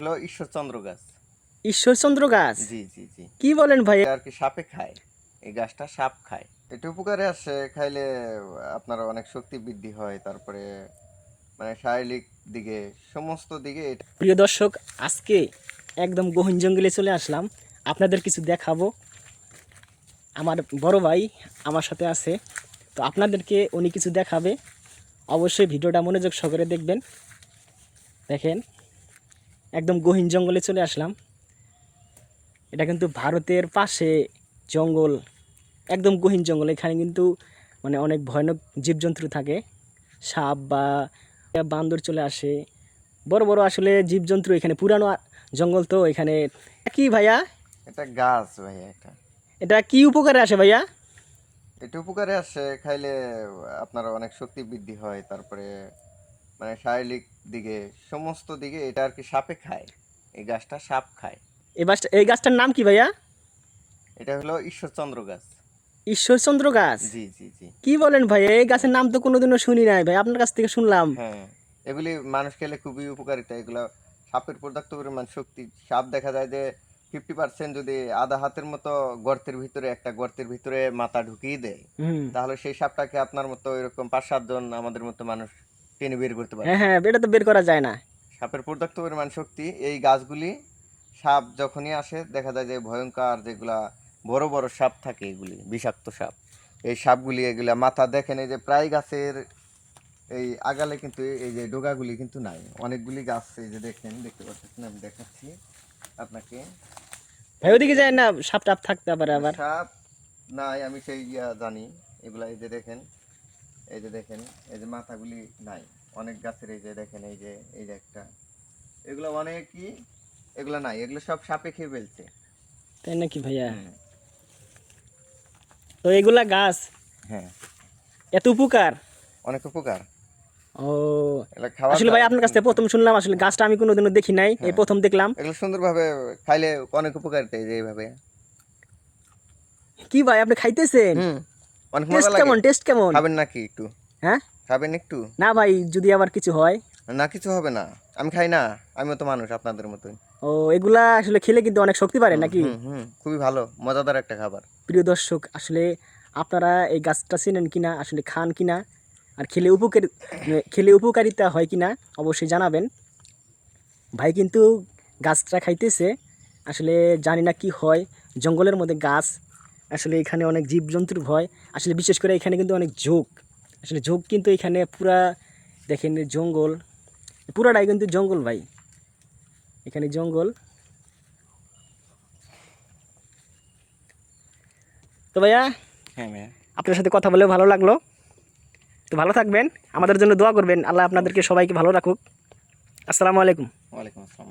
হলো ঈশ্বরচন্দ্র গাছ। ঈশ্বরচন্দ্র গাছ? জি জি জি। কি বলেন ভাই? আর কি সাপে খায়? এই গাছটা সাপ খায়। এটা উপকারে আসে খাইলে আপনার অনেক শক্তি বৃদ্ধি হয় তারপরে মানে শারীরিক দিকে সমস্ত দিকে প্রিয় দর্শক আজকে একদম গহীন জঙ্গলে চলে আসলাম। আপনাদের কিছু দেখাবো। আমার বড় ভাই আমার সাথে আছে তো আপনাদেরকে উনি কিছু দেখাবে। অবশ্যই ভিডিওটা মনোযোগ সহকারে দেখবেন। দেখেন একদম গহীন জঙ্গলে চলে আসলাম। এটা কিন্তু ভারতের পাশে জঙ্গল একদম গহীন জঙ্গল। এখানে কিন্তু মানে অনেক ভয়ানক জীবজন্তু থাকে। সাপ বা বান্দর চলে আসে। বড় বড় আসলে জীবজন্তু এখানে পুরানো জঙ্গল তো এখানে। কি ভাইয়া? এটা গাছ ভাইয়া এটা। এটা কি উপকারে আসে ভাইয়া? এটা উপকারে আসে খাইলে আপনার অনেক শক্তি বৃদ্ধি হয় তারপরে মানে শারীরিক দিকে সমস্ত দিকে এটা আর কি সাপে খায়। এই গাছটা সাপ খায়। এই গাছটা এই গাছটার নাম কি ভাইয়া? এটা হলো ঈশ্বরচন্দ্র গাছ। ঈশ্বরচন্দ্র গাছ? জি জি জি। কি বলেন ভাই এই গাছের নাম তো কোনোদিনও শুনি নাই ভাই আপনার কাছ থেকে শুনলাম। হ্যাঁ এগুলি মানুষ খেলে খুবই উপকারিতা এগুলো সাপের পর্যাপ্ত পরিমাণ শক্তি। সাপ দেখা যায় যে ফিফটি পার্সেন্ট যদি আধা হাতের মতো গর্তের ভিতরে একটা গর্তের ভিতরে মাথা ঢুকিয়ে দেয় তাহলে সেই সাপটাকে আপনার মতো এরকম পাঁচ সাতজন আমাদের মতো মানুষ টেনে বের করতে পারে। হ্যাঁ হ্যাঁ এটা তো বের করা যায় না। সাপের পর্যাপ্ত পরিমাণ শক্তি এই গাছগুলি সাপ যখনই আসে দেখা যায় যে ভয়ঙ্কর যেগুলা বড় বড় সাপ থাকে এগুলি বিষাক্ত সাপ। এই সাপগুলি এগুলা মাথা দেখেন এই যে প্রায় গাছের এই আগালে কিন্তু এই যে ডোগাগুলি কিন্তু নাই। অনেকগুলি গাছ এই যে দেখেন দেখতে পাচ্ছেন আমি দেখাচ্ছি আপনাকে। ভাই ওদিকে যায় না সাপ টাপ থাকতে পারে আবার। সাপ নাই আমি সেই জানি এগুলা এই যে দেখেন এই যে দেখেন এই যে মাথাগুলি নাই। অনেক গাছের এই যে দেখেন এই যে এই যে একটা। এগুলো অনেকই এগুলো নাই এগুলো সব সাপে খেয়ে ফেলছে। তাই নাকি ভাইয়া? তো এগুলা গাছ? হ্যাঁ। এত উপকার? অনেক উপকার। ও। আসলে ভাই আপনার কাছ থেকে প্রথম শুনলাম আসলে গাছটা আমি কোনোদিনও দেখি নাই এই হ্যাঁ। প্রথম দেখলাম। এগুলো সুন্দরভাবে খাইলে অনেক যে এইভাবে। কি ভাই আপনি খাইতেছেন? অনেক টেস্ট কেমন টেস্ট কেমন? খাবেন নাকি একটু? হ্যাঁ? খাবেন একটু? না ভাই যদি আবার কিছু হয়। না কিছু হবে না। আমি খাই না আমিও তো মানুষ আপনাদের মতোই। ও এগুলা আসলে খেলে কিন্তু অনেক শক্তি নাকি? হুম খুবই ভালো মজাদার একটা খাবার। প্রিয় দর্শক আসলে আপনারা এই গাছটা চেনেন কিনা আসলে খান কিনা আর খেলে উপকার খেলে উপকারিতা হয় কিনা অবশ্যই জানাবেন। ভাই কিন্তু গাছটা খাইতেছে আসলে জানি না কি হয় জঙ্গলের মধ্যে গাছ আসলে এখানে অনেক জীবজন্তুর ভয়। আসলে বিশেষ করে এখানে কিন্তু অনেক ঝোঁক। আসলে ঝোঁক কিন্তু এখানে পুরা দেখেন জঙ্গল। পুরাটাই কিন্তু জঙ্গল ভাই। এখানে জঙ্গল। তো ভাইয়া হ্যাঁ ভাইয়া। আপনার সাথে কথা বলে ভালো লাগল। তো ভালো থাকবেন আমাদের জন্য দোয়া করবেন। আল্লাহ আপনাদেরকে সবাইকে ভালো রাখুক। আসসালামু আলাইকুম। ওয়ালাইকুম আসসালাম